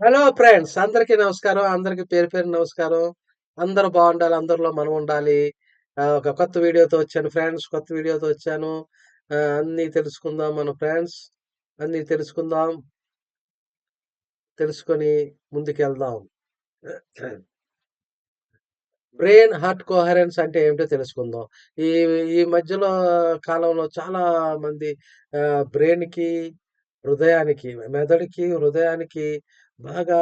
Hello friends అందరికీ నమస్కారం. అందరికి పేరు పేరు నమస్కారం. అందరూ బాగుండాలి అందరిలో మనం ఉండాలి. ఒక కొత్త వీడియోతో వచ్చాను ఫ్రెండ్స్. కొత్త వీడియోతో వచ్చాను. అన్నీ తెలుసుకుందాం మన ఫ్రెండ్స్. అన్నీ తెలుసుకుందాం. తెలుసుకొని ముందుకెళ్దాం. బ్రెయిన్ హార్ట్ కోహరెన్స్ అంటే ఏమిటో తెలుసుకుందాం. ఈ ఈ మధ్యలో కాలంలో చాలా మంది బ్రెయిన్‌కి, హృదయానికి, మెదడుకి, హృదయానికి బాగా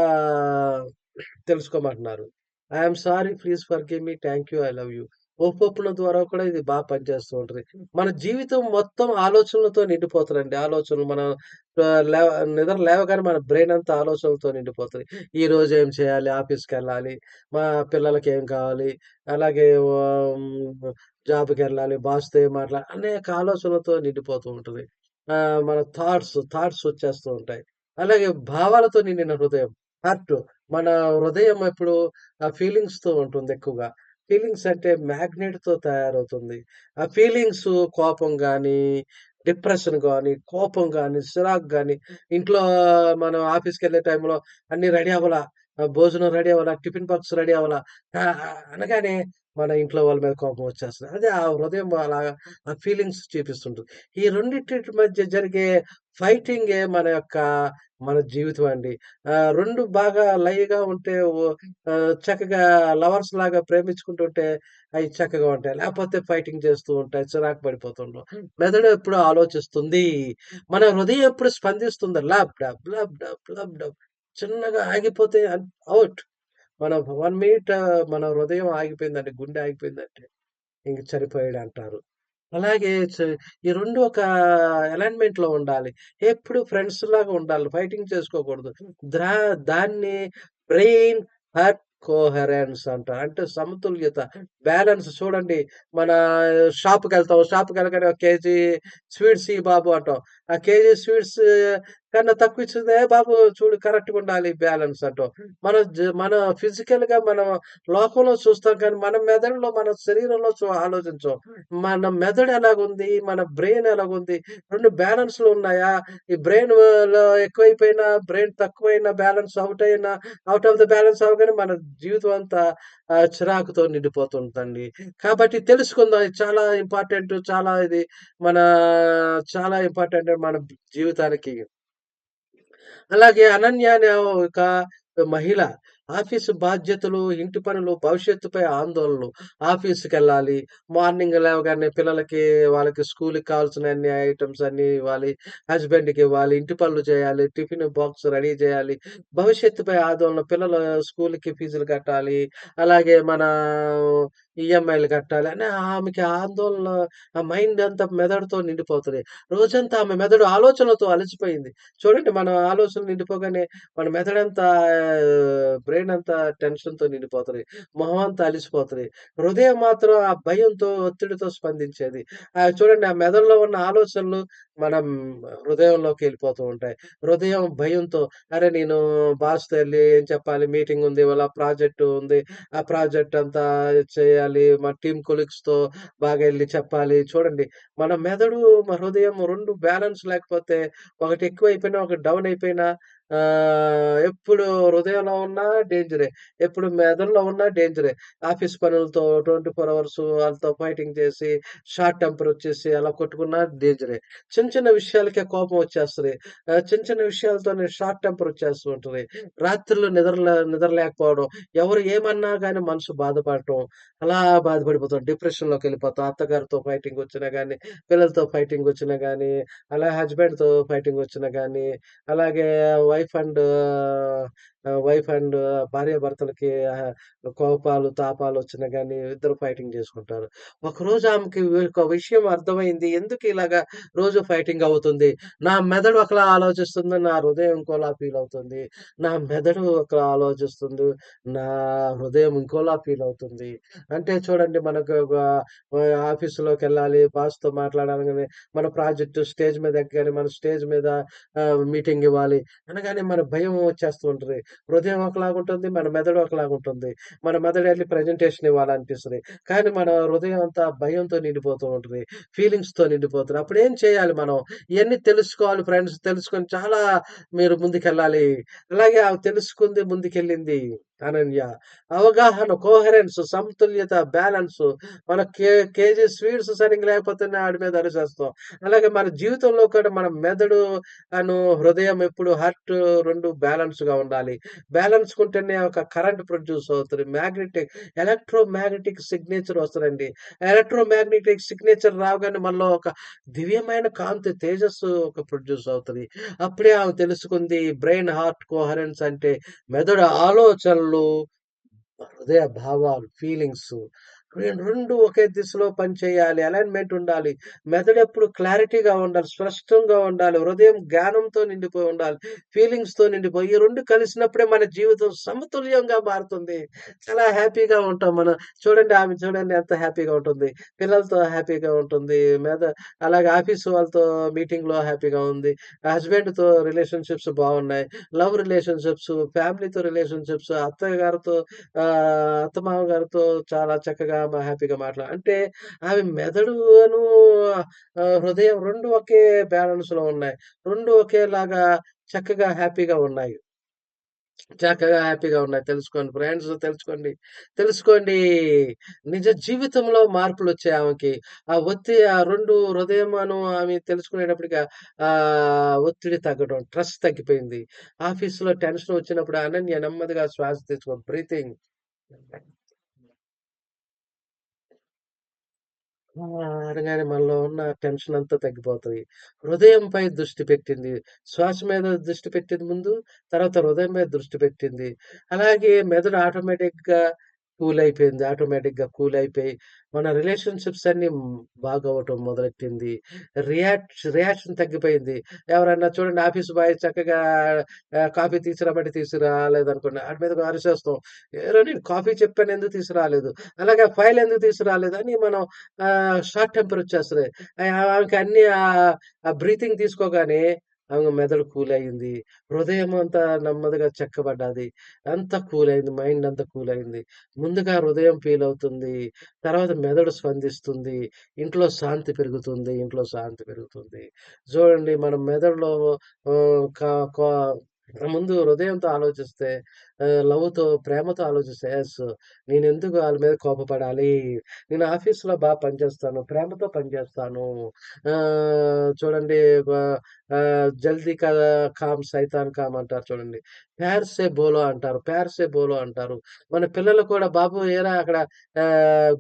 తెలుసుకోమంటున్నారు. I sorry, please forgive me, thank you, I love you. ఒప్పొప్పుల ద్వారా కూడా ఇది బాగా పనిచేస్తూ ఉంటుంది మన జీవితం మొత్తం ఆలోచనలతో నిండిపోతుందండి ఆలోచనలు మనం లేవ నిద్ర లేవగానే మన బ్రెయిన్ అంతా ఆలోచనలతో నిండిపోతుంది ఈ రోజు ఏం చేయాలి? ఆఫీస్కి వెళ్ళాలి మా పిల్లలకి ఏం కావాలి? అలాగే జాబ్కి వెళ్ళాలి బాస్‌తో ఏం మాట్లాడాలి అనేక ఆలోచనలతో నిండిపోతూ ఉంటుంది మన థాట్స్, థాట్స్ వచ్చేస్తూ ఉంటాయి. అలాగే భావాలతో నిండిన హృదయం హార్ట్. మన హృదయం ఎప్పుడు ఆ ఫీలింగ్స్‌తో ఉంటుంది ఎక్కువగా. ఫీలింగ్స్ అంటే మ్యాగ్నెట్‌తో తయారవుతుంది. ఆ ఫీలింగ్స్ కోపం కానీ డిప్రెషన్ కానీ కోపం కానీ సిరాక్ కానీ ఇంట్లో మనం ఆఫీస్‌కెళ్ళే టైంలో అన్ని రెడీ అవ్వాలా, భోజనం రెడీ అవ్వాలా, టిఫిన్ బాక్స్ రెడీ అవ్వాలా అనగానే మన ఇంట్లో వాళ్ళ మీద కోపం వచ్చేస్తది. అదే ఆ హృదయం అలాగా ఆ ఫీలింగ్స్ చూపిస్తుంటది. ఈ రెండిట్లిటి మధ్య జరిగే ఫైటింగే మన యొక్క మన జీవితం అండి. 2 బాగా లయగా ఉంటే చక్కగా లవర్స్‌లాగా ప్రేమించుకుంటుంటే అయి చక్కగా ఉంటాయి. లేపోతే ఫైటింగ్ చేస్తూ ఉంటాయి. చిరాకు పడిపోతుంటాం. మెదడు ఎప్పుడు ఆలోచిస్తుంది. మన హృదయం ఎప్పుడు స్పందిస్తుంది. Lub dub, lub dub, lub dub చిన్నగా ఆగిపోతే అన్ ఔట్. మన వన్ మినిట్ మన హృదయం ఆగిపోయిందంటే, గుండె ఆగిపోయిందంటే ఇంక చనిపోయాడంటారు. అలాగే ఈ రెండు ఒక అలైన్‌మెంట్‌లో ఉండాలి. ఎప్పుడు ఫ్రెండ్స్ లాగా ఉండాలి. ఫైటింగ్ చేసుకోకూడదు. ద్రా దాన్ని బ్రెయిన్ హార్ట్ కోహరెన్స్ అంట అంటే సమతుల్యత, బ్యాలెన్స్ చూడండి. మన షాప్కి వెళ్తాం షాప్కి వెళ్ళగానే ఒక కేజీ స్వీట్స్ ఈ బాబు అంటాం. ఆ కేజీ స్వీట్స్ కన్నా తక్కువ ఇచ్చితే, "ఏ బాబు చూడు కరెక్ట్‌గా ఉండాలి బ్యాలెన్స్" అంటాం. మన జ మన ఫిజికల్‌గా మనం లోకంలో చూస్తాం కానీ, మన మెదడులో, మన శరీరంలో చు ఆలోచించం. మన మెదడు ఎలాగుంది? మన బ్రెయిన్ ఎలాగుంది? 2 బ్యాలెన్స్‌లో ఉన్నాయా? ఈ బ్రెయిన్‌లో ఎక్కువైపోయినా, బ్రెయిన్ తక్కువైనా, బ్యాలెన్స్ ఔట్ అయినా, ఔట్ ఆఫ్ ద బ్యాలెన్స్ అవ్వగానే మన జీవితం అంతా చిరాకుతో నిండిపోతుందండి. కాబట్టి తెలుసుకుందాం. ఇది చాలా ఇంపార్టెంట్. చాలా ఇది మన చాలా ఇంపార్టెంట్ మన జీవితానికి. అలాగే అనన్య అనే ఒక మహిళ ఆఫీసు బాధ్యతలు, ఇంటి పనులు, భవిష్యత్తుపై ఆందోళనలు. ఆఫీస్‌కెళ్ళాలి. మార్నింగ్ లేవగానే పిల్లలకి వాళ్ళకి స్కూల్కి కావాల్సిన అన్ని ఐటమ్స్ అన్నీ ఇవ్వాలి. హస్బెండ్‌కి ఇవ్వాలి. ఇంటి పనులు చేయాలి. టిఫిన్ బాక్స్ రెడీ చేయాలి. భవిష్యత్తుపై ఆందోళన. పిల్లల స్కూల్కి ఫీజులు కట్టాలి. అలాగే మన ఈఎంఐలు కట్టాలి అని ఆమెకి ఆందోళన ఆ మైండ్ అంతా మెదడుతో నిండిపోతుంది రోజంతా ఆమె మెదడు ఆలోచనలతో అలసిపోయింది. చూడండి మన ఆలోచనలు నిండిపోగానే మన మెదడంతా బ్రెయిన్ అంతా టెన్షన్‌తో నిండిపోతుంది మొహం అంతా అలసిపోతుంది హృదయం మాత్రం ఆ భయంతో, ఒత్తిడితో స్పందించేది. చూడండి ఆ మెదడులో ఉన్న ఆలోచనలు మనం హృదయంలోకి వెళ్ళిపోతూ ఉంటాయి. హృదయం భయంతో అరే! నేను బాస్‌తో వెళ్ళి ఏం చెప్పాలి? మీటింగ్ ఉంది. వాళ్ళ ప్రాజెక్ట్ ఉంది. ఆ ప్రాజెక్ట్ అంతా చేయాలి. మా టీమ్ కొలీగ్స్‌తో బాగా వెళ్ళి చెప్పాలి. చూడండి మన మెదడు, మన హృదయం రెండు బ్యాలెన్స్ లేకపోతే ఒకటి ఎక్కువ అయిపోయినా ఒకటి డౌన్ అయిపోయినా ఎప్పుడు హృదయంలో ఉన్నా డేంజరే. ఎప్పుడు మెదడులో ఉన్నా డేంజరే. ఆఫీస్ పనులతో 24 అవర్స్ వాళ్ళతో ఫైటింగ్ చేసి, షార్ట్ టెంపర్ వచ్చేసి అలా కొట్టుకున్నా డేంజరే. చిన్న చిన్న విషయాలకే కోపం వచ్చేస్తుంది చిన్న చిన్న విషయాలతోనే షార్ట్ టెంపర్ వచ్చేస్తూ ఉంటుంది రాత్రులు నిద్రలే నిద్ర లేకపోవడం, ఎవరు ఏమన్నా కానీ మనసు బాధపడటం, అలా బాధపడిపోతాం. డిప్రెషన్‌లోకెళ్ళిపోతాం. అత్తగారితో ఫైటింగ్ వచ్చినా కానీ పిల్లలతో ఫైటింగ్ వచ్చినా కానీ అలా హస్బెండ్‌తో ఫైటింగ్ వచ్చినా కానీ అలాగే wife and ah, wife and భార్యాభర్తలకి కోపాలు, తాపాలు వచ్చినా కానీ ఇద్దరు ఫైటింగ్ చేసుకుంటారు. ఒకరోజు ఆమెకి ఒక విషయం అర్థమైంది. ఎందుకు ఇలాగా రోజు ఫైటింగ్ అవుతుంది? నా మెదడు ఒకలా ఆలోచిస్తుంది. నా హృదయం ఇంకోలా ఫీల్ అవుతుంది. నా మెదడు ఒకలా ఆలోచిస్తుంది. నా హృదయం ఇంకోలా ఫీల్ అవుతుంది. అంటే చూడండి మనకు ఒక వెళ్ళాలి ఆఫీస్‌లోకెళ్ళాలి. బాస్‌తో కానీ మన ప్రాజెక్ట్ స్టేజ్ మీద కానీ మన స్టేజ్ మీద మీటింగ్ ఇవ్వాలి అనగానే మన భయం వచ్చేస్తూ ఉంటుంది హృదయం ఒకలాగుంటుంది. మన మెదడు ఒకలాగుంటుంది. మన మెదడు వెళ్ళి ప్రెజెంటేషన్ ఇవ్వాలనిపిస్తుంది కానీ మన హృదయం అంతా భయంతో నిండిపోతూ ఉంటుంది ఫీలింగ్స్‌తో నిండిపోతున్నాయి అప్పుడు ఏం చేయాలి మనం? ఇవన్నీ తెలుసుకోవాలి ఫ్రెండ్స్. తెలుసుకొని చాలా మీరు ముందుకెళ్ళాలి. అలాగే తెలుసుకుంది, ముందుకెళ్ళింది అనన్య. అవగాహన, కోహరెన్స్ సమతుల్యత, బ్యాలెన్స్ మన కే కేజీ స్వీట్స్ సరిగ్గా లేకపోతేనే ఆడి మీద అరిచేస్తాం. అలాగే మన జీవితంలో కూడా మన మెదడు అను హృదయం ఎప్పుడు హార్ట్ రెండు బ్యాలెన్స్‌గా ఉండాలి. బ్యాలెన్స్ ఉంటేనే ఒక కరెంట్ ప్రొడ్యూస్ అవుతుంది మ్యాగ్నెటిక్ ఎలక్ట్రో మ్యాగ్నెటిక్ సిగ్నేచర్ వస్తదండి. ఎలక్ట్రో మ్యాగ్నెటిక్ సిగ్నేచర్ రాగానే మనలో ఒక దివ్యమైన కాంతి, తేజస్సు ఒక ప్రొడ్యూస్ అవుతుంది అప్పుడే ఆమె తెలుసుకుంది బ్రెయిన్ హార్ట్ కోహరెన్స్ అంటే మెదడు ఆలోచనలు, వాళ్ళు హృదయ భావాలు, ఫీలింగ్స్ రెండు ఒకే దిశలో పనిచేయాలి. అలైన్‌మెంట్ ఉండాలి. మెదడు ఎప్పుడు క్లారిటీగా ఉండాలి. స్పష్టంగా ఉండాలి. హృదయం జ్ఞానంతో నిండిపోయి ఉండాలి. ఫీలింగ్స్‌తో నిండిపోయి ఈ రెండు కలిసినప్పుడే మన జీవితం సమతుల్యంగా మారుతుంది. చాలా హ్యాపీగా ఉంటాం మనం. చూడండి ఆమె చూడండి ఎంత హ్యాపీగా ఉంటుంది. పిల్లలతో హ్యాపీగా ఉంటుంది. మెద అలాగే ఆఫీస్ వాళ్ళతో మీటింగ్‌లో హ్యాపీగా ఉంది. హస్బెండ్‌తో రిలేషన్‌షిప్స్ బాగున్నాయి. లవ్ రిలేషన్‌షిప్స్, ఫ్యామిలీతో రిలేషన్‌షిప్స్, అత్తయ్య గారితో ఆహ్, అత్తమామ గారితో చాలా చక్కగా మ హ్యాపీగా మాట్లాడ అంటే ఆమె మెదడును హృదయం రెండు ఒకే బ్యాలెన్స్‌లో ఉన్నాయి. రెండు ఒకేలాగా చక్కగా హ్యాపీగా ఉన్నాయి. చక్కగా హ్యాపీగా ఉన్నాయి. తెలుసుకోండి ఫ్రెండ్స్ తెలుసుకోండి. తెలుసుకోండి. నిజ జీవితంలో మార్పులు వచ్చాయి ఆమెకి. ఆ ఒత్తి ఆ రెండు హృదయమును ఆమె తెలుసుకునేటప్పటికి ఆ ఒత్తిడి తగ్గడం, ట్రస్ట్ తగ్గిపోయింది. ఆఫీసులో టెన్షన్ వచ్చినప్పుడు అనన్య నెమ్మదిగా శ్వాస తీసుకో బ్రీతింగ్. అనగానే మనలో ఉన్న టెన్షన్ అంతా తగ్గిపోతుంది హృదయంపై దృష్టి పెట్టింది. శ్వాస మీద దృష్టి పెట్టింది ముందు. తర్వాత హృదయం మీద దృష్టి పెట్టింది. అలాగే మెదడు ఆటోమేటిక్‌గా కూల్ అయిపోయింది. ఆటోమేటిక్‌గా కూల్ అయిపోయి మన రిలేషన్‌షిప్స్ అన్నీ బాగవటం బాగవ్వటం మొదలెట్టింది. రియాక్ట్ రియాక్షన్ తగ్గిపోయింది. ఎవరన్నా చూడండి ఆఫీస్ బాయ్ చక్కగా కాఫీ తీసుకురమ్మంటే తీసుకురాలేదనుకోండి. వాటి మీద అరిసేస్తాం ఏరా నేను కాఫీ చెప్పాను ఎందుకు తీసుకురాలేదు? అలాగే ఫైల్ ఎందుకు తీసుకురాలేదు? అని మనం షార్ట్ టెంపర్ వచ్చేస్తుంది ఆమెకి అన్ని ఆ బ్రీతింగ్ తీసుకోగానే ఆమె మెదడు కూల్ అయింది. హృదయం అంతా నెమ్మదిగా చెక్కబడ్డది అంతా కూల్ అయింది. మైండ్ అంతా కూల్ అయింది. ముందుగా హృదయం ఫీల్ అవుతుంది. తర్వాత మెదడు స్పందిస్తుంది. ఇంట్లో శాంతి పెరుగుతుంది. ఇంట్లో శాంతి పెరుగుతుంది. చూడండి మన మెదడులో ముందు హృదయంతో ఆలోచిస్తే లవ్‌తో, ప్రేమతో ఆలోచిస్తా ఎస్ నేను ఎందుకు వాళ్ళ మీద కోపపడాలి? నేను ఆఫీస్‌లో బాగా పనిచేస్తాను. ప్రేమతో పనిచేస్తాను. చూడండి జల్దీ కా కామ్ సైతాన్ కామ్ అంటారు చూడండి. ప్యార్సే బోలో అంటారు. ప్యార్సే బోలో అంటారు. మన పిల్లలు కూడా బాబు ఏరా అక్కడ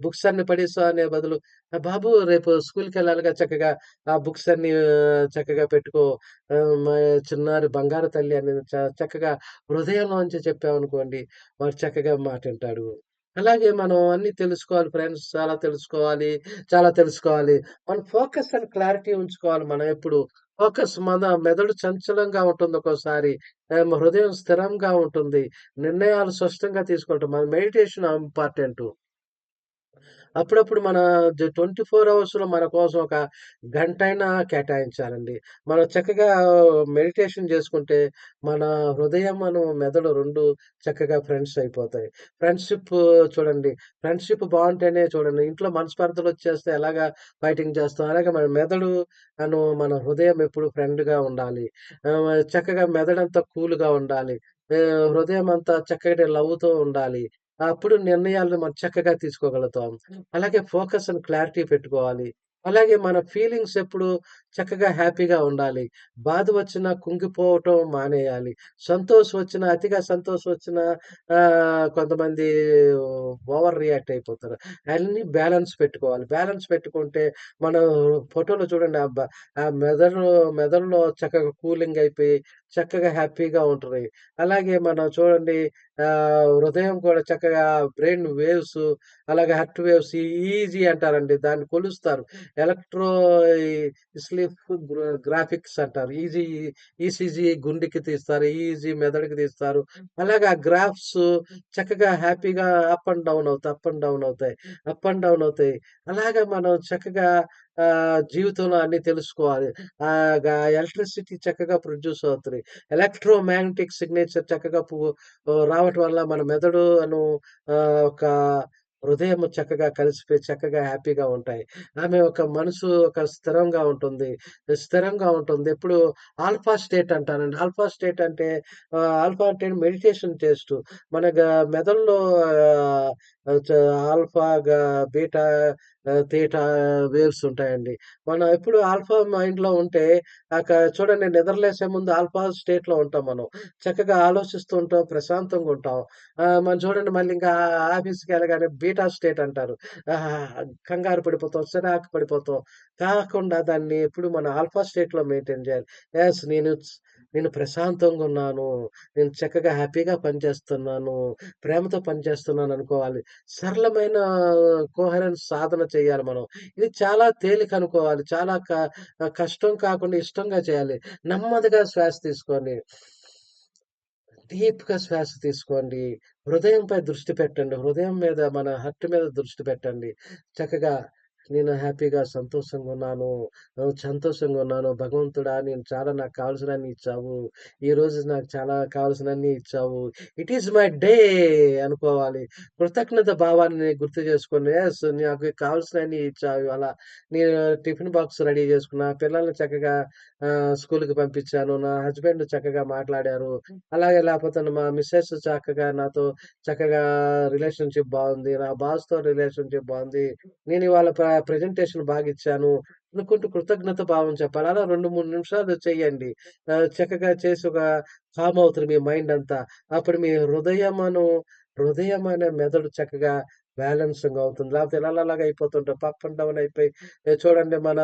బుక్స్ అన్ని పడేసావు అనే బదులు బాబు రేపు స్కూల్‌కెళ్ళాలిగా చక్కగా ఆ బుక్స్ అన్ని చక్కగా పెట్టుకో. చిన్నారి బంగారు తల్లి అనేది చక్కగా హృదయంలోంచి చెప్పామనుకోండి వాడు చక్కగా మాటింటాడు. అలాగే మనం అన్ని తెలుసుకోవాలి ఫ్రెండ్స్. చాలా తెలుసుకోవాలి. చాలా తెలుసుకోవాలి. మన ఫోకస్ అండ్ క్లారిటీ ఉంచుకోవాలి మనం ఎప్పుడు. ఫోకస్ మన మెదడు చంచలంగా ఉంటుంది ఒక్కోసారి. హృదయం స్థిరంగా ఉంటుంది. నిర్ణయాలు స్పష్టంగా తీసుకుంటాం. మన మెడిటేషన్ ఇంపార్టెంట్ అప్పుడప్పుడు మన ట్వంటీ ఫోర్ అవర్స్‌లో మన కోసం ఒక గంట అయినా కేటాయించాలండి. మనం చక్కగా మెడిటేషన్ చేసుకుంటే మన హృదయం మనం మెదడు రెండు చక్కగా ఫ్రెండ్స్ అయిపోతాయి. ఫ్రెండ్‌షిప్ చూడండి. ఫ్రెండ్‌షిప్ బాగుంటేనే చూడండి ఇంట్లో మనస్పర్ధలొచ్చేస్తే ఎలాగా ఫైటింగ్ చేస్తాం. అలాగే మన మెదడు అను మన హృదయం ఎప్పుడు ఫ్రెండ్‌గా ఉండాలి. చక్కగా మెదడంతా కూల్‌గా ఉండాలి. హృదయం అంతా చక్కటి లవ్‌తో ఉండాలి. అప్పుడు నిర్ణయాలను మనం చక్కగా తీసుకోగలుగుతాం. అలాగే ఫోకస్ అండ్ క్లారిటీ పెట్టుకోవాలి. అలాగే మన ఫీలింగ్స్ ఎప్పుడు చక్కగా హ్యాపీగా ఉండాలి. బాధ వచ్చినా కుంగిపోవటం మానేయాలి. సంతోషం వచ్చిన అతిగా సంతోషం వచ్చిన కొంతమంది ఓవర్ రియాక్ట్ అయిపోతారు. అన్నీ బ్యాలెన్స్ పెట్టుకోవాలి. బ్యాలెన్స్ పెట్టుకుంటే మనం ఫోటోలో చూడండి ఆ ఆ మెదడు మెదడులో చక్కగా కూలింగ్ అయిపోయి చక్కగా హ్యాపీగా ఉంటుంది అలాగే మనం చూడండి హృదయం కూడా చక్కగా బ్రెయిన్ వేవ్స్ అలాగే హార్ట్ వేవ్స్ ఈజీ అంటారండి. దాన్ని కొలుస్తారు. ఎలక్ట్రో స్లీప్ గ్రాఫిక్స్ అంటారు. ఈజీ ఈసీజీ గుండెకి తీస్తారు. ఈజీ మెదడుకి తీస్తారు. అలాగా గ్రాఫ్స్ చక్కగా హ్యాపీగా అప్ అండ్ డౌన్ అవుతాయి. అప్ అండ్ డౌన్ అవుతాయి. అప్ అండ్ డౌన్ అవుతాయి. అలాగా మనం చక్కగా జీవితంలో అన్ని తెలుసుకోవాలి. ఎలక్ట్రిసిటీ చక్కగా ప్రొడ్యూస్ అవుతుంది ఎలక్ట్రో మాగ్నెటిక్ సిగ్నేచర్ చక్కగా రావటం వల్ల మన మెదడు అను ఒక హృదయం చక్కగా కలిసిపోయి చక్కగా హ్యాపీగా ఉంటాయి. ఆమె ఒక మనసు ఒక స్థిరంగా ఉంటుంది. స్థిరంగా ఉంటుంది. ఎప్పుడు ఆల్ఫా స్టేట్ అంటానండి ఆల్ఫా స్టేట్ అంటే ఆల్ఫా అంటే మెడిటేషన్ టేస్ట్ మన మెదడులో ఆల్ఫాగా ఆల్ఫా, బీటా, ఆహ్, వేవ్స్ ఉంటాయండి. మనం ఎప్పుడు ఆల్ఫా మైండ్‌లో ఉంటే అక్కడ చూడండి నిద్రలేసే ముందు ఆల్ఫా స్టేట్‌లో ఉంటాం మనం. చక్కగా ఆలోచిస్తూ ఉంటాం. ప్రశాంతంగా ఉంటాం. మనం చూడండి మళ్ళీ ఇంకా ఆఫీస్‌కెళ్ళగానే బీటా స్టేట్ అంటారు. ఆహా! కంగారు పడిపోతాం. చిరాకు పడిపోతాం. కాకుండా దాన్ని ఎప్పుడు మన ఆల్ఫా స్టేట్‌లో మెయింటైన్ చేయాలి. ఎస్ నేను నేను ప్రశాంతంగా ఉన్నాను. నేను చక్కగా హ్యాపీగా పనిచేస్తున్నాను. ప్రేమతో పనిచేస్తున్నాను అనుకోవాలి. సరళమైన కోహరెన్స్ సాధన చేయాలి మనం. ఇది చాలా తేలిక అనుకోవాలి. చాలా క కష్టం కాకుండా ఇష్టంగా చేయాలి. నెమ్మదిగా శ్వాస తీసుకోండి. డీప్‌గా శ్వాస తీసుకోండి. హృదయంపై దృష్టి పెట్టండి. హృదయం మీద మన హర్ట్ మీద దృష్టి పెట్టండి. చక్కగా నేను హ్యాపీగా సంతోషంగా ఉన్నాను. సంతోషంగా ఉన్నాను. భగవంతుడా నేను చాలా నాకు కావాల్సినన్ని ఇచ్చావు. ఈరోజు నాకు చాలా కావాల్సినన్ని ఇచ్చావు. ఇట్ ఈస్ మై డే అనుకోవాలి. కృతజ్ఞత భావాన్ని గుర్తు చేసుకుని నాకు కావాల్సినన్ని ఇచ్చావు. అలా నేను టిఫిన్ బాక్స్ రెడీ చేసుకున్నా. పిల్లల్ని చక్కగా స్కూల్కి పంపించాను. నా హస్బెండ్ చక్కగా మాట్లాడారు. అలాగే లేకపోతే మా మిస్సెస్ చక్కగా నాతో చక్కగా రిలేషన్‌షిప్ బాగుంది నా బాస్‌తో రిలేషన్‌షిప్ బాగుంది నేను ఇవాళ ప్రజెంటేషన్ ప్రెజెంటేషన్ బాగిచ్చాను. అనుకుంటూ కృతజ్ఞత భావం చెప్పాలి. అలా 2, 3 నిమిషాలు చేయండి చక్కగా చేసి ఒక కామ్ అవుతుంది మీ మైండ్ అంతా. అప్పుడు మీ హృదయమను హృదయం అనే మెదడు చక్కగా బ్యాలెన్సింగ్ అవుతుంది. లేకపోతే ఇలాలలాగా అయిపోతుంటాం. అప్ అండ్ డౌన్ అయిపోయి చూడండి మన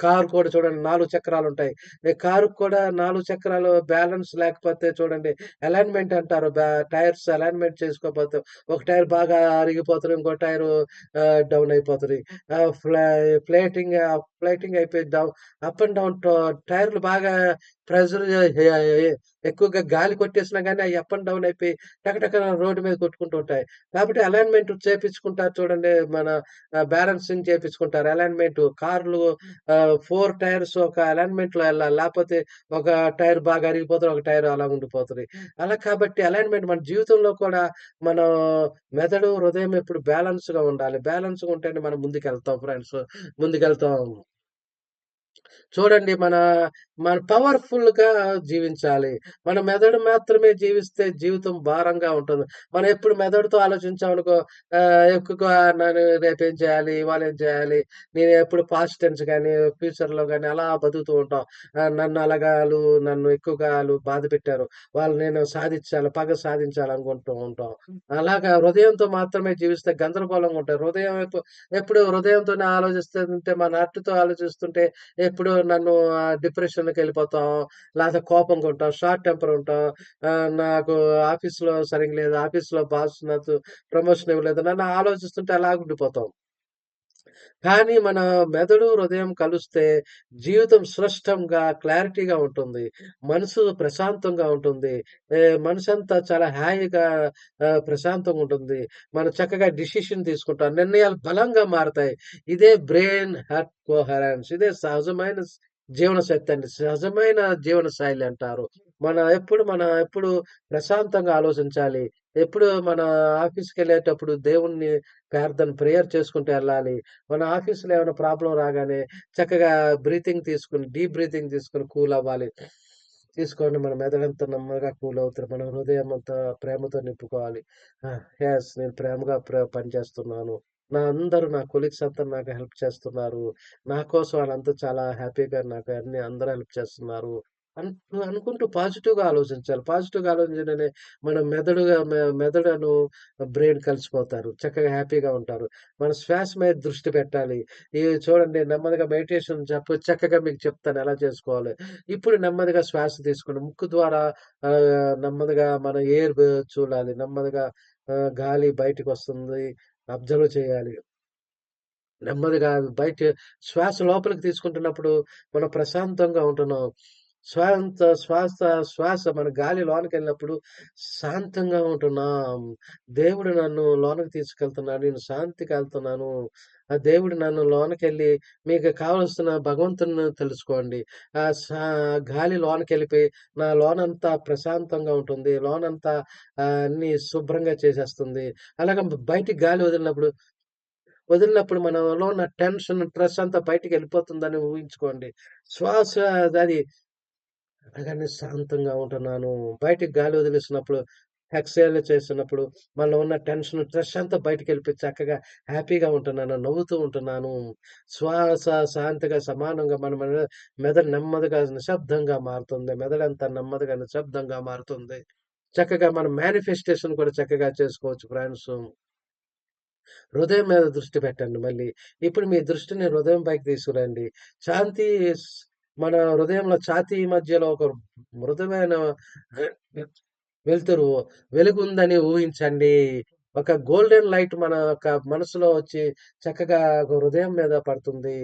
కారు కూడా చూడండి నాలుగు చక్రాలు ఉంటాయి కారు కూడా నాలుగు చక్రాలు బ్యాలెన్స్ లేకపోతే చూడండి అలైన్‌మెంట్ అంటారు. టైర్స్ అలైన్‌మెంట్ చేసుకోకపోతే ఒక టైర్ బాగా అరిగిపోతారు ఇంకో టైరు డౌన్ అయిపోతుంది ఆహ్, ఫ్లై ఫ్లైటింగ్ ఫ్లైటింగ్ అయిపోయి డౌన్ అప్ అండ్ డౌన్ టైర్‌లు బాగా ప్రెజర్ ఎక్కువగా గాలి కొట్టేసినా కానీ అవి అప్ అండ్ డౌన్ అయిపోయి టకటక రోడ్డు మీద కొట్టుకుంటూ ఉంటాయి. కాబట్టి అలైన్‌మెంట్ చేపించుకుంటారు చూడండి. మన బ్యాలెన్సింగ్ చేపించుకుంటారు. అలైన్‌మెంట్ కార్ ఆహ్, 4 టైర్స్ ఒక అలైన్‌మెంట్‌లో వెళ్ళాలి లేపోతే ఒక టైర్ బాగా అరిగిపోతుంది ఒక టైర్ అలా ఉండిపోతుంది అలా కాబట్టి అలైన్‌మెంట్ మన జీవితంలో కూడా మనం మెదడు, హృదయం ఎప్పుడు బ్యాలెన్స్‌గా ఉండాలి. బ్యాలెన్స్‌గా ఉంటేనే మనం ముందుకెళ్తాం ఫ్రెండ్స్. ముందుకెళ్తాం. చూడండి మన, మన పవర్‌ఫుల్‌గా జీవించాలి. మన మెదడు మాత్రమే జీవిస్తే జీవితం భారంగా ఉంటుంది. మనం ఎప్పుడు మెదడుతో ఆలోచించామనుకో ఎక్కువగా నన్ను రేపేం చేయాలి? ఇవాళ ఏం చేయాలి? నేను ఎప్పుడు పాస్ట్ టెన్స్ కానీ ఫ్యూచర్‌లో కానీ అలా బతుకుతూ ఉంటాం. నన్ను అలగాలు నన్ను ఎక్కువగా బాధ పెట్టారు వాళ్ళు నేను సాధించాలి పగ సాధించాలనుకుంటూ ఉంటాం. అలాగా హృదయంతో మాత్రమే జీవిస్తే గందరగోళంగా ఉంటాయి. హృదయం ఎప్పుడు హృదయంతోనే ఆలోచిస్తుంటే మన అట్టుతో ఆలోచిస్తుంటే ఎప్పుడు నన్ను డిప్రెషన్కి వెళ్ళిపోతాం లేదా కోపంగా ఉంటాం. షార్ట్ టెంపర్ ఉంటాం. నాకు ఆఫీస్‌లో సరిగ్గా లేదు. ఆఫీస్‌లో బాస్ నాకు ప్రమోషన్ ఇవ్వలేదు. నన్ను ఆలోచిస్తుంటే అలా ఉండిపోతాం. కానీ మన మెదడు, హృదయం కలిస్తే జీవితం స్పష్టంగా, క్లారిటీగా ఉంటుంది. మనసు ప్రశాంతంగా ఉంటుంది. మనసు మనసంతా చాలా హాయిగా ప్రశాంతంగా ఉంటుంది. మనం చక్కగా డిసిషన్ తీసుకుంటాం. నిర్ణయాలు బలంగా మారతాయి. ఇదే బ్రెయిన్ హార్ట్ కోహెరెన్స్. ఇదే సహజమైన జీవన శక్తి అండి. సహజమైన జీవన శైలి అంటారు. మన ఎప్పుడు మన ఎప్పుడు ప్రశాంతంగా ఆలోచించాలి. ఎప్పుడు మన ఆఫీస్కి వెళ్ళేటప్పుడు దేవుణ్ణి ప్రార్థన ప్రేయర్ చేసుకుంటూ వెళ్ళాలి మన ఆఫీస్‌లో ఏమైనా ప్రాబ్లం రాగానే చక్కగా బ్రీతింగ్ తీసుకొని, డీప్ బ్రీతింగ్ తీసుకొని కూల్ అవ్వాలి. తీసుకొని మన మెదడంతా నెమ్మదిగా కూల్ అవుతారు మన హృదయం అంతా ప్రేమతో నింపుకోవాలి. ఎస్ నేను ప్రేమగా పనిచేస్తున్నాను. నా అందరూ నా కొలీగ్స్ అంతా నాకు హెల్ప్ చేస్తున్నారు. నా కోసం వాళ్ళంతా చాలా హ్యాపీగా నాకు అన్ని అందరూ హెల్ప్ చేస్తున్నారు. అనుకు అనుకుంటూ పాజిటివ్‌గా ఆలోచించాలి. పాజిటివ్‌గా ఆలోచించడనే మన మెదడుగా మె మెదడును బ్రెయిన్ కలిసిపోతారు. చక్కగా హ్యాపీగా ఉంటారు. మన శ్వాస మీద దృష్టి పెట్టాలి. ఇవి చూడండి నెమ్మదిగా మెడిటేషన్ చెప్ప చక్కగా మీకు చెప్తాను ఎలా చేసుకోవాలి ఇప్పుడు నెమ్మదిగా శ్వాస తీసుకుని ముక్కు ద్వారా నెమ్మదిగా మన ఎయిర్ చూడాలి. నెమ్మదిగా గాలి బయటకు బయటికొస్తుంది. అబ్జర్వ్ చేయాలి. నెమ్మదిగా బయట శ్వాస లోపలికి తీసుకుంటున్నప్పుడు మనం ప్రశాంతంగా ఉంటున్నాం. స్వాంత శ్వాస శ్వాస మన గాలి లోనకెళ్ళినప్పుడు శాంతంగా ఉంటున్నాం. దేవుడు నన్ను లోనకి తీసుకెళ్తున్నాడు. నేను శాంతికి వెళ్తున్నాను ఆ దేవుడు నన్ను లోనకెళ్ళి మీకు కావలసిన భగవంతుని తెలుసుకోండి. ఆ సా గాలి లోనకెళ్ళిపోయి నా లోనంతా ప్రశాంతంగా ఉంటుంది. లోనంతా అన్ని శుభ్రంగా చేసేస్తుంది. అలాగే బయటికి గాలి వదిలినప్పుడు వదిలినప్పుడు మనలో ఉన్న టెన్షన్, స్ట్రెస్ అంతా బయటికెళ్ళిపోతుందని ఊహించుకోండి. శ్వాస అది అలాగనే శాంతంగా ఉంటున్నాను. బయటికి గాలి వదిలేసినప్పుడు, ఎక్స్‌హేల్ చేస్తున్నప్పుడు మనలో ఉన్న టెన్షన్, స్ట్రెస్ అంతా బయటికెళ్ళిపోయి చక్కగా హ్యాపీగా ఉంటున్నాను. నవ్వుతూ ఉంటున్నాను. శ్వాస శాంతిగా సమానంగా మన మెదడు నెమ్మదిగా నిశ్శబ్దంగా మారుతుంది. మెదడంతా నెమ్మదిగా నిశ్శబ్దంగా మారుతుంది. చక్కగా మనం మేనిఫెస్టేషన్ కూడా చక్కగా చేసుకోవచ్చు ఫ్రెండ్స్. హృదయం మీద దృష్టి పెట్టండి మళ్ళీ. ఇప్పుడు మీ దృష్టిని హృదయం పైకి తీసుకురండి. శాంతి మన హృదయంలో ఛాతీ మధ్యలో ఒక మృదువైన వెలుతురు, వెలుగుందని ఊహించండి. ఒక గోల్డెన్ లైట్ మన యొక్క మనసులో వచ్చి చక్కగా ఒక హృదయం మీద పడుతుంది.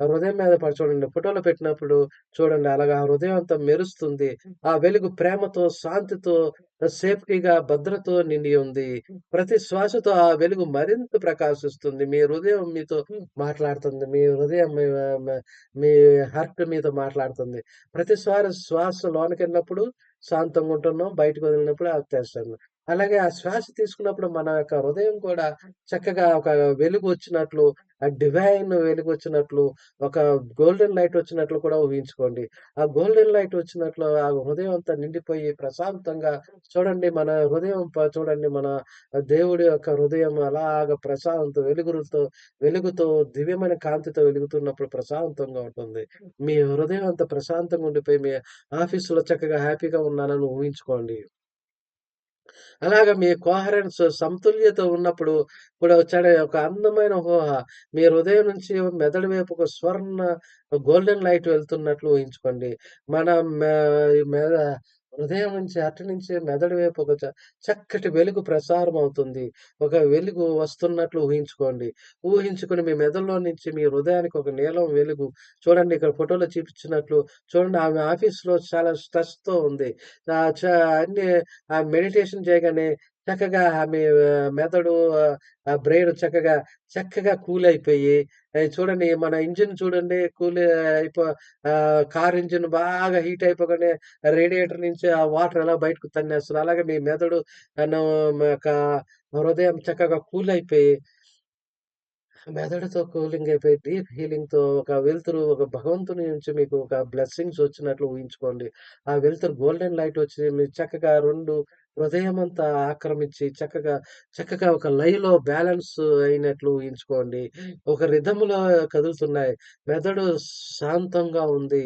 ఆ హృదయం మీద పడి చూడండి. ఫోటోలో పెట్టినప్పుడు చూడండి అలాగా ఆ హృదయం అంతా మెరుస్తుంది. ఆ వెలుగు ప్రేమతో, శాంతితో, సేఫ్టీగా, భద్రతో నిండి ఉంది. ప్రతి శ్వాసతో ఆ వెలుగు మరింత ప్రకాశిస్తుంది. మీ హృదయం మీతో మాట్లాడుతుంది. మీ హృదయం మీ హార్ట్ మీతో మాట్లాడుతుంది. ప్రతి శ్వాస శ్వాస లోనకెళ్ళినప్పుడు శాంతంగా ఉంటున్నాం. బయటకు వదిలినప్పుడు అత్యాశంగా. అలాగే ఆ శ్వాస తీసుకున్నప్పుడు మన యొక్క హృదయం కూడా చక్కగా ఒక వెలుగు వచ్చినట్లు, ఆ డివైన్ వెలుగు వచ్చినట్లు, ఒక గోల్డెన్ లైట్ వచ్చినట్లు కూడా ఊహించుకోండి. ఆ గోల్డెన్ లైట్ వచ్చినట్లు ఆ హృదయం అంతా నిండిపోయి ప్రశాంతంగా చూడండి మన హృదయం చూడండి మన దేవుడి యొక్క హృదయం అలాగ ప్రశాంత వెలుగులతో వెలుగుతో దివ్యమైన కాంతితో వెలుగుతున్నప్పుడు ప్రశాంతంగా ఉంటుంది. మీ హృదయం అంత ప్రశాంతంగా ఉండిపోయి మీ ఆఫీసులో చక్కగా హ్యాపీగా ఉన్నానని ఊహించుకోండి. అలాగా మీ కోహరెన్స్ సమతుల్యత ఉన్నప్పుడు కూడా వచ్చాడే ఒక అందమైన ఊహ. మీ హృదయం నుంచి మెదడు వైపు ఒక స్వర్ణ గోల్డెన్ లైట్ వెళ్తున్నట్లు ఊహించుకోండి. మన మెద హృదయం నుంచి అటు నుంచి మెదడు వైపు ఒక చక్కటి వెలుగు ప్రసారం అవుతుంది. ఒక వెలుగు వస్తున్నట్లు ఊహించుకోండి. ఊహించుకొని మీ మెదడులో నుంచి మీ హృదయానికి ఒక నీలం వెలుగు చూడండి ఇక్కడ ఫోటోలో చూపించినట్లు చూడండి ఆమె ఆఫీస్‌లో చాలా స్ట్రెస్‌తో ఉంది. అన్ని ఆ మెడిటేషన్ చేయగానే చక్కగా ఆమె మెదడు బ్రెయిన్ చక్కగా, చక్కగా కూల్ అయిపోయి చూడండి మన ఇంజిన్ చూడండి కూల్ అయిపో కార్ ఇంజిన్ బాగా హీట్ అయిపోగానే రేడియేటర్ నుంచి ఆ వాటర్ ఎలా బయటకు తన్నేస్తదో అలాగే మీ మెదడు హృదయం చక్కగా కూల్ అయిపోయి మెదడుతో కూలింగ్ అయిపోయి డీప్ హీలింగ్‌తో ఒక వెలుతురు ఒక భగవంతుని నుంచి మీకు ఒక బ్లెస్సింగ్స్ వచ్చినట్లు ఊహించుకోండి. ఆ వెలుతురు గోల్డెన్ లైట్ వచ్చి మీరు చక్కగా రెండు 2 హృదయమంతా ఆక్రమించి చక్కగా, చక్కగా ఒక లయలో బ్యాలెన్స్ అయినట్లు ఊహించుకోండి. ఒక రిథమ్‌లో కదులుతున్నాయి. మెదడు శాంతంగా ఉంది.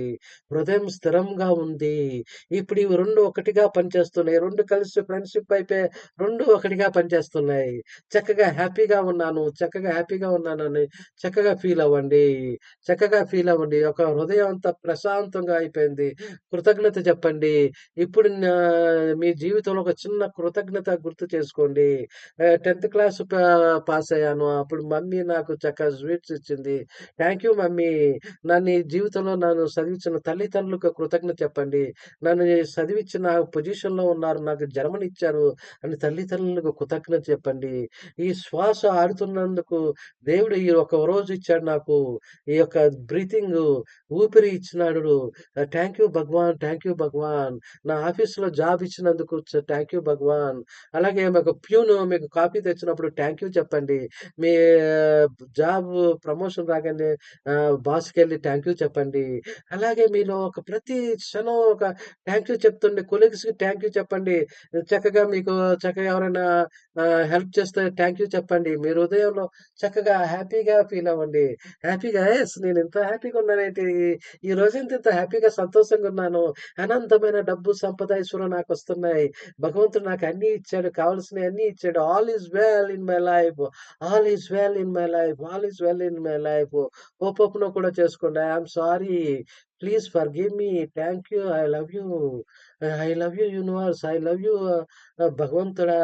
హృదయం స్థిరంగా ఉంది. ఇప్పుడు ఇవి 2 ఒకటిగా పనిచేస్తున్నాయి. 2 కలిసి ఫ్రెండ్‌షిప్ అయిపోయి 2 ఒకటిగా పనిచేస్తున్నాయి. చక్కగా హ్యాపీగా ఉన్నాను. చక్కగా హ్యాపీగా ఉన్నానని చక్కగా ఫీల్ అవ్వండి. చక్కగా ఫీల్ అవ్వండి. ఒక హృదయం అంతా ప్రశాంతంగా అయిపోయింది. కృతజ్ఞత చెప్పండి. ఇప్పుడు మీ జీవితంలో ఒక చిన్న కృతజ్ఞత గుర్తు చేసుకోండి. టెన్త్ క్లాస్ పా పాస్ అయ్యాను. అప్పుడు మమ్మీ నాకు చక్కగా స్వీట్స్ ఇచ్చింది. Thank you mummy. నన్ను జీవితంలో నన్ను చదివించిన తల్లిదండ్రులకు కృతజ్ఞత చెప్పండి. నన్ను చదివించిన పొజిషన్‌లో ఉన్నారు. నాకు జన్మనిచ్చారు అని తల్లిదండ్రులకు కృతజ్ఞత చెప్పండి. ఈ శ్వాస ఆడుతున్నందుకు దేవుడు ఈ ఒక రోజు ఇచ్చాడు నాకు. ఈ యొక్క బ్రీతింగ్ ఊపిరి ఇచ్చినాడు. Thank you Bhagwan, thank you Bhagwan. నా ఆఫీస్‌లో జాబ్ ఇచ్చినందుకు థ్యాంక్ థ్యాంక్ యూ భగవాన్. అలాగే మాకు ప్యూను మీకు కాపీ తెచ్చినప్పుడు థ్యాంక్ యూ చెప్పండి. మీ జాబ్ ప్రమోషన్ రాగానే బాస్కి వెళ్ళి థ్యాంక్ యూ చెప్పండి. అలాగే మీలో ఒక ప్రతి క్షణం ఒక థ్యాంక్ యూ చెప్తుండే కొలీగ్స్‌కి థ్యాంక్ యూ చెప్పండి. చక్కగా మీకు చక్కగా ఎవరైనా హెల్ప్ చేస్తే థ్యాంక్ యూ చెప్పండి. మీ హృదయంలో చక్కగా హ్యాపీగా ఫీల్ అవ్వండి. హ్యాపీగా ఎస్ నేను ఇంత హ్యాపీగా ఉన్నానేంటి? ఈ రోజు ఇంత హ్యాపీగా సంతోషంగా ఉన్నాను. అనంతమైన డబ్బు, సంపద, వస్తున్నాయి భగవాన్ భగవంతుడు నాకు అన్నీ ఇచ్చాడు. కావాల్సినవి అన్నీ ఇచ్చాడు. All is well in my life. All is well in my life. All is well in my life. Open కూడా చేసుకోండి. I'm sorry please forgive me. Thank you. I love you. I love you universe. I love you భగవంతుడా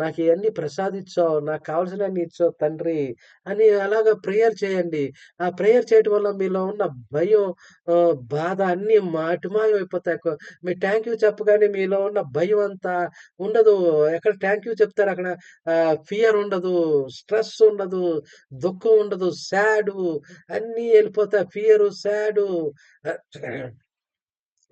నాకు ఇవన్నీ ప్రసాదించావు నాకు కావాల్సినవన్నీ ఇచ్చావు తండ్రి అని అలాగా ప్రేయర్ చేయండి. ఆ ప్రేయర్ చేయటం వల్ల మీలో ఉన్న భయం, బాధ అన్నీ మాటిమాయం అయిపోతాయి. మీ థ్యాంక్ యూ చెప్పగానే మీలో ఉన్న భయం అంతా ఉండదు. ఎక్కడ థ్యాంక్ యూ చెప్తారు అక్కడ ఫియర్ ఉండదు, స్ట్రెస్ ఉండదు, దుఃఖం ఉండదు, సాడు అన్నీ వెళ్ళిపోతాయి ఫియరు, సాడు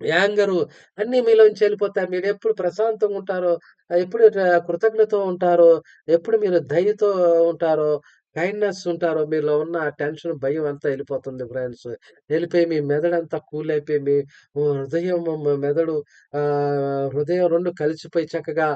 యాంగరు అన్నీ మీలోంచి వెళ్ళిపోతాయి మీరు ఎప్పుడు ప్రశాంతంగా ఉంటారో, ఎప్పుడు కృతజ్ఞత కృతజ్ఞతతో ఉంటారో, ఎప్పుడు మీరు దయతో ఉంటారో, కైండ్‌నెస్ ఉంటారో, మీలో ఉన్న టెన్షన్, భయం అంతా వెళ్ళిపోతుంది ఫ్రెండ్స్. వెళ్ళిపోయి మీ మెదడంతా కూల్ అయిపోయి మీ హృదయం, మెదడు హృదయం రెండు కలిసిపోయి చక్కగా,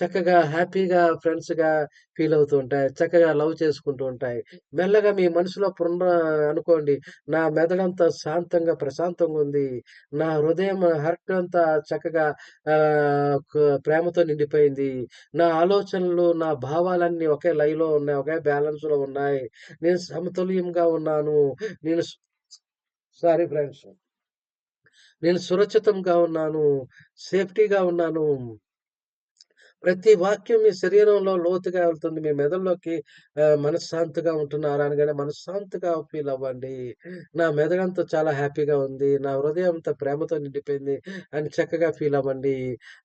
చక్కగా హ్యాపీగా ఫ్రెండ్స్‌గా ఫీల్ అవుతూ ఉంటాయి. చక్కగా లవ్ చేసుకుంటూ ఉంటాయి. మెల్లగా మీ మనసులో పునర అనుకోండి. నా మెదడంతా శాంతంగా, ప్రశాంతంగా ఉంది. నా హృదయం హర్ట్ అంతా చక్కగా ప్రేమతో నిండిపోయింది. నా ఆలోచనలు, నా భావాలన్నీ ఒకే లైలో ఉన్నాయి. ఒకే బ్యాలెన్స్‌లో ఉన్నాయి. నేను సమతుల్యంగా ఉన్నాను. నేను సారీ ఫ్రెండ్స్. నేను సురక్షితంగా ఉన్నాను. సేఫ్టీగా ఉన్నాను. ప్రతి వాక్యం మీ శరీరంలో లోతుగా వెళ్తుంది. మీ మెదడులోకి మనశ్శాంతిగా ఉంటున్నారా అనగానే మనశ్శాంతిగా ఫీల్ అవ్వండి. నా మెదడంతా చాలా హ్యాపీగా ఉంది. నా హృదయం అంతా ప్రేమతో నిండిపోయింది అని చక్కగా ఫీల్ అవ్వండి.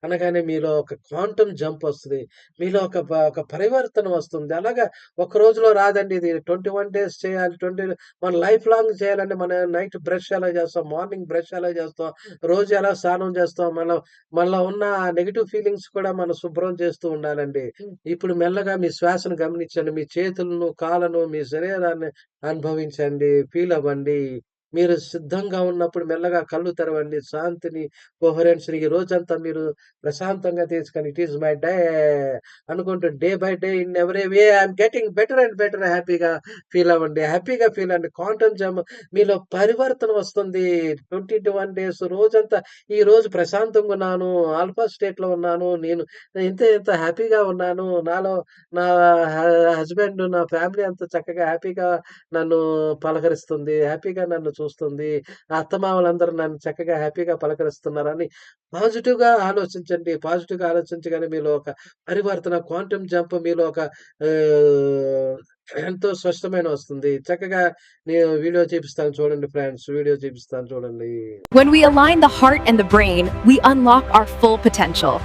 అనగానే మీలో ఒక క్వాంటమ్ జంప్ వస్తుంది మీలో ఒక ఒక పరివర్తన వస్తుంది. అలాగా ఒక రోజులో రాదండి ఇది. 21 డేస్ చేయాలి. 20 మన లైఫ్ లాంగ్ చేయాలంటే మన నైట్ బ్రష్ ఎలా చేస్తాం, మార్నింగ్ బ్రష్ ఎలా చేస్తాం, రోజు ఎలా స్నానం చేస్తాం, మన మనలో ఉన్న నెగిటివ్ ఫీలింగ్స్ కూడా మన శుభ్రం చేస్తూ ఉండాలండి. ఇప్పుడు మెల్లగా మీ శ్వాసను గమనించండి. మీ చేతులను, కాళ్ళను, మీ శరీరాన్ని అనుభవించండి. ఫీల్ అవ్వండి. మీరు సిద్ధంగా ఉన్నప్పుడు మెల్లగా కళ్ళు తెరవండి. శాంతిని, కోహరెన్స్‌ని ఈ రోజంతా మీరు ప్రశాంతంగా తీసుకొని ఇట్ ఈస్ మై డే అనుకుంటూ day by day in every way I'm getting better and better హ్యాపీగా ఫీల్ అవ్వండి. హ్యాపీగా ఫీల్ అవ్వండి. కాంటెంట్ జంప్ మీలో పరివర్తన వస్తుంది. 21 డేస్ రోజంతా ఈ రోజు ప్రశాంతంగా ఉన్నాను. ఆల్ఫా స్టేట్‌లో ఉన్నాను. నేను ఇంత ఇంత హ్యాపీగా ఉన్నాను. నాలో నా హస్బెండ్, నా ఫ్యామిలీ అంతా చక్కగా హ్యాపీగా నన్ను పలకరిస్తుంది. హ్యాపీగా నన్ను చూస్తుంది. అత్తమామలందరూ నన్ను చక్కగా హ్యాపీగా పలకరిస్తున్నారని పాజిటివ్‌గా ఆలోచించండి. పాజిటివ్‌గా ఆలోచించగానే మీలో ఒక పరివర్తన క్వాంటమ్ జంప్ మీలో ఒక ఎంతో స్పష్టమైన వస్తుంది. చక్కగా నేను వీడియో చూపిస్తాను చూడండి ఫ్రెండ్స్. వీడియో చూపిస్తాను చూడండి. When we align the heart and the brain, we unlock our full potential.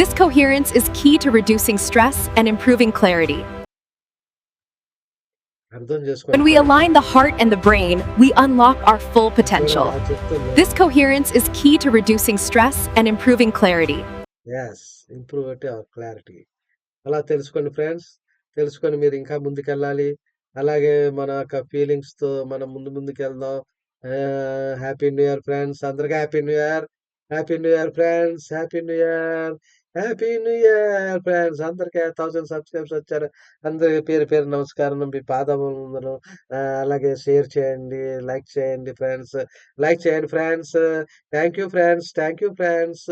This coherence is key to reducing stress and improving clarity. When we align the heart and the brain, we unlock our full potential. This coherence is key to reducing stress and improving clarity. Yes. Improve అంటే our clarity. అలా తెలుసుకోండి friends. తెలుసుకొని మీరు ఇంకా ముందుకెళ్ళాలి. అలాగే మన యొక్క ఫీలింగ్స్‌తో మనం ముందు ముందుకెళ్దాం. Ah, happy new year friends. అందరికి happy new year. Happy new year friends. Happy new year. Happy new year friends. అందరికి 1000 సబ్స్క్రైబ్స్ వచ్చారు. అందరికి పేరు పేరు నమస్కారం. మీ పాదములందును అలాగే షేర్ చేయండి. లైక్ చేయండి ఫ్రెండ్స్. లైక్ చేయండి friends. Thank you friends. Thank you friends.